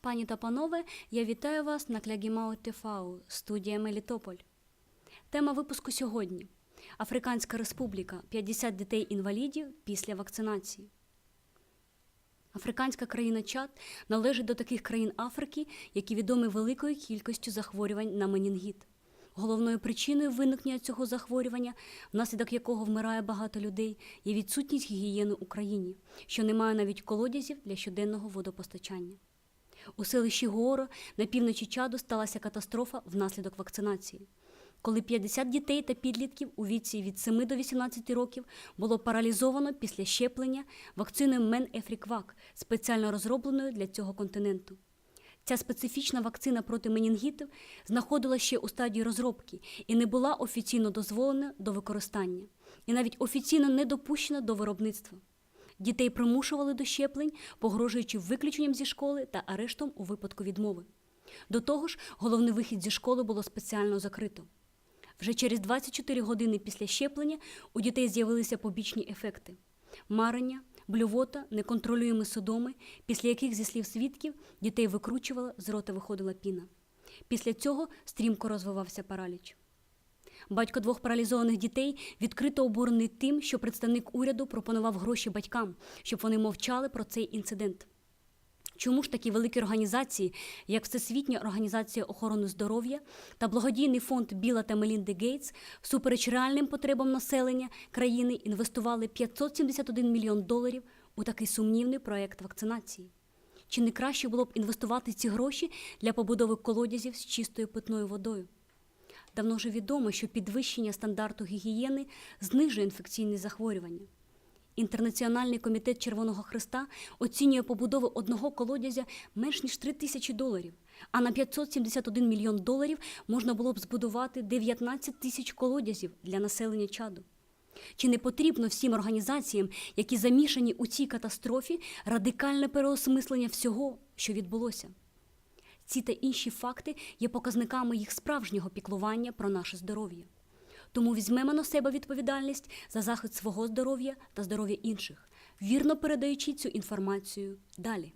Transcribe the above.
Пані та панове, я вітаю вас на Клягімау ТФАУ, студія Мелітополь. Тема випуску сьогодні: Африканська Республіка 50 дітей-інвалідів після вакцинації. Африканська країна Чад належить до таких країн Африки, які відомі великою кількістю захворювань на менінгіт. Головною причиною виникнення цього захворювання, внаслідок якого вмирає багато людей, є відсутність гігієни у країні, що не має навіть колодязів для щоденного водопостачання. У селищі Горо на півночі Чаду сталася катастрофа внаслідок вакцинації, коли 50 дітей та підлітків у віці від 7 до 18 років було паралізовано після щеплення вакциною Мен-Ефріквак, спеціально розробленою для цього континенту. Ця специфічна вакцина проти менінгітів знаходилася ще у стадії розробки і не була офіційно дозволена до використання, і навіть офіційно не допущена до виробництва. Дітей примушували до щеплень, погрожуючи виключенням зі школи та арештом у випадку відмови. До того ж, головний вихід зі школи було спеціально закрито. Вже через 24 години після щеплення у дітей з'явилися побічні ефекти: марення, блювота, неконтролюємі судоми, після яких, зі слів свідків, дітей викручувала, з рота виходила піна. Після цього стрімко розвивався параліч. Батько двох паралізованих дітей відкрито обурений тим, що представник уряду пропонував гроші батькам, щоб вони мовчали про цей інцидент. Чому ж такі великі організації, як Всесвітня організація охорони здоров'я та благодійний фонд Біла та Мелінди Гейтс, всупереч реальним потребам населення країни інвестували 571 мільйон доларів у такий сумнівний проект вакцинації? Чи не краще було б інвестувати ці гроші для побудови колодязів з чистою питною водою? Давно вже відомо, що підвищення стандарту гігієни знижує інфекційні захворювання. Інтернаціональний комітет Червоного Христа оцінює побудову одного колодязя менш ніж 3 тисячі доларів, а на 571 мільйон доларів можна було б збудувати 19 тисяч колодязів для населення чаду. Чи не потрібно всім організаціям, які замішані у цій катастрофі, радикальне переосмислення всього, що відбулося? Ці та інші факти є показниками їх справжнього піклування про наше здоров'я. Тому візьмемо на себе відповідальність за захист свого здоров'я та здоров'я інших, вірно передаючи цю інформацію далі.